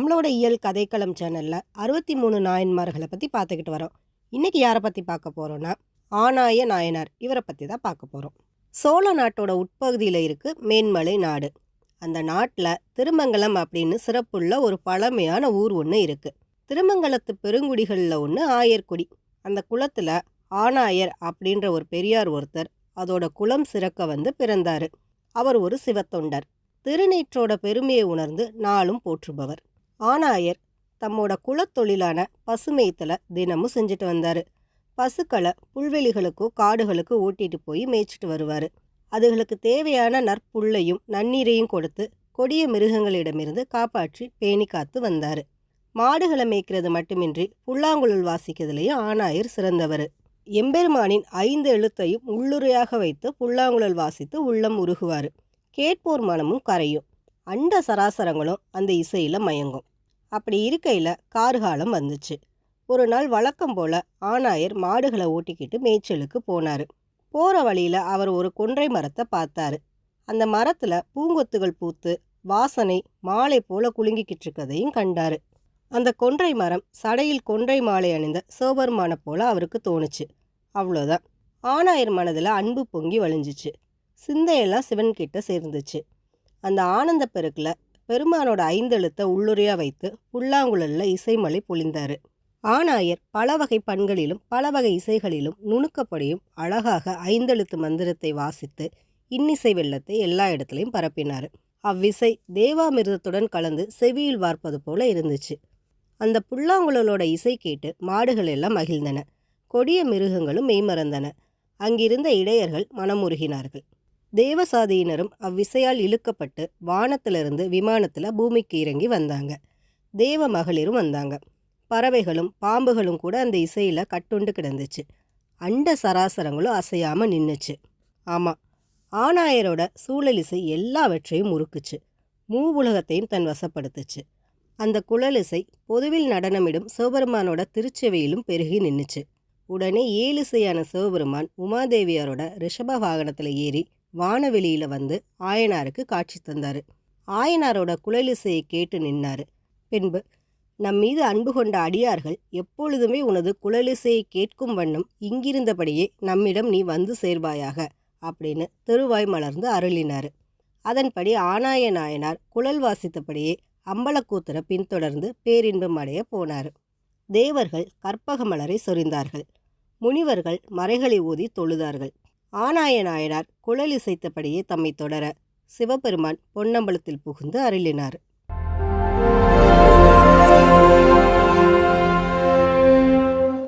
நம்மளோட இயல் கதைக்களம் சேனலில் அறுபத்தி மூணு நாயன்மார்களை பற்றி பார்த்துக்கிட்டு வரோம். இன்னைக்கு யாரை பற்றி பார்க்க போகிறோன்னா ஆனாய நாயனார் இவரை பற்றி தான் பார்க்க போகிறோம் சோழ நாட்டோட உட்பகுதியில் இருக்குது மேன்மலை நாடு. அந்த நாட்டில் திருமங்கலம் அப்படின்னு சிறப்புள்ள ஒரு பழமையான ஊர் ஒன்று இருக்குது திருமங்கலத்து பெருங்குடிகளில் ஒன்று ஆயர்குடி. அந்த குளத்தில் ஆனாயர் அப்படின்ற ஒரு பெரியார் ஒருத்தர் அதோட குலம் சிறக்க வந்து பிறந்தார். அவர் ஒரு சிவத்தொண்டர். திருநீற்றோட பெருமையை உணர்ந்து நாளும் போற்றுபவர். ஆனாயர் தம்மோட குலத்தொழிலான பசுமேய்த்தலை தினமும் செஞ்சுட்டு வந்தார். பசுக்களை புல்வெளிகளுக்கும் காடுகளுக்கு ஓட்டிட்டு போய் மேய்ச்சிட்டு வருவார். அதுகளுக்கு தேவையான நற்புல்லையும் நன்னீரையும் கொடுத்து கொடிய மிருகங்களிடமிருந்து காப்பாற்றி பேணி காத்து வந்தார். மாடுகளை மேய்க்கிறது மட்டுமின்றி புல்லாங்குழல் வாசிக்கிறதுலேயும் ஆனாயர் சிறந்தவர். எம்பெருமானின் ஐந்து எழுத்தையும் உள்ளுரையாக வைத்து புல்லாங்குழல் வாசித்து உள்ளம் உருகுவார். கேட்போர் மனமும் கரையும். அண்ட சராசரங்களும் அந்த இசையில் மயங்கும். அப்படி இருக்கையில் கார்காலம் வந்துச்சு. ஒரு நாள் வழக்கம் போல ஆனாயர் மாடுகளை ஓட்டிக்கிட்டு மேய்ச்சலுக்கு போனார். போகிற வழியில் அவர் ஒரு கொன்றை மரத்தை பார்த்தாரு. அந்த மரத்தில் பூங்கொத்துகள் பூத்து வாசனை மாலை போல குலுங்கிக்கிட்டு இருக்கதையும் கண்டாரு. அந்த கொன்றை மரம் சடையில் கொன்றை மாலை அணிந்த சிவபெருமான போல அவருக்கு தோணுச்சு. அவ்வளோதான். ஆனாயர் மனதில் அன்பு பொங்கி வழிஞ்சிச்சு. சிந்தையெல்லாம் சிவன்கிட்ட சேர்ந்துச்சு. அந்த ஆனந்த பெருக்கில் பெருமானோட ஐந்தெழுத்தை உள்ளுரையாக வைத்து புல்லாங்குழலில் இசைமலை பொழிந்தார். ஆனாயர் பல வகை பண்களிலும் பல வகை இசைகளிலும் நுணுக்கப்படியும் அழகாக ஐந்தெழுத்து மந்திரத்தை வாசித்து இன்னிசை வெள்ளத்தை எல்லா இடத்துலையும் பரப்பினார். அவ்விசை தேவாமிர்தத்துடன் கலந்து செவியில் வார்ப்பது போல இருந்துச்சு. அந்த புல்லாங்குழலோட இசை கேட்டு மாடுகள் எல்லாம் மகிழ்ந்தன. கொடிய மிருகங்களும் மெய்மறந்தன. அங்கிருந்த இடையர்கள் மனமுருகினார்கள். தேவசாதியினரும் அவ்விசையால் இழுக்கப்பட்டு வானத்திலிருந்து விமானத்தில் பூமிக்கு இறங்கி வந்தாங்க. தேவ மகளிரும் வந்தாங்க. பறவைகளும் பாம்புகளும் கூட அந்த இசையில் கட்டுண்டு கிடந்துச்சு. அண்ட சராசரங்களும் அசையாமல் நின்றுச்சு ஆமாம் ஆனாயரோட சூழலிசை எல்லாவற்றையும் முறுக்குச்சு. மூ உலகத்தையும் தன் வசப்படுத்துச்சு. அந்த குழலிசை பொதுவில் நடனமிடும் சிவபெருமானோட திருச்செவையிலும் பெருகி நின்றுச்சு உடனே ஏழிசையான சிவபெருமான் உமாதேவியாரோட ரிஷப வாகனத்தில் ஏறி வானவெளியில் வந்து ஆயனாருக்கு காட்சி தந்தார். ஆயனாரோட குழலிசையை கேட்டு நின்னார். பின்பு நம் மீது அன்பு கொண்ட அடியார்கள் எப்பொழுதுமே உனது குழலிசையை கேட்கும் வண்ணம் இங்கிருந்தபடியே நம்மிடம் நீ வந்து சேர்வாயாக அப்படின்னு திருவாய் மலர்ந்து அருளினார். அதன்படி ஆனாய நாயனார் குழல் வாசித்தபடியே அம்பலக்கூத்தரை பின்தொடர்ந்து பேரின்பம் அடைய போனார். தேவர்கள் கற்பக மலரை சொரிந்தார்கள். முனிவர்கள் மறைகளை ஊதி தொழுதார்கள். ஆனாய நாயனார் குழல் இசைத்தபடியே தம்மை தொடர சிவபெருமான் பொன்னம்பலத்தில் புகுந்து அருளினார்.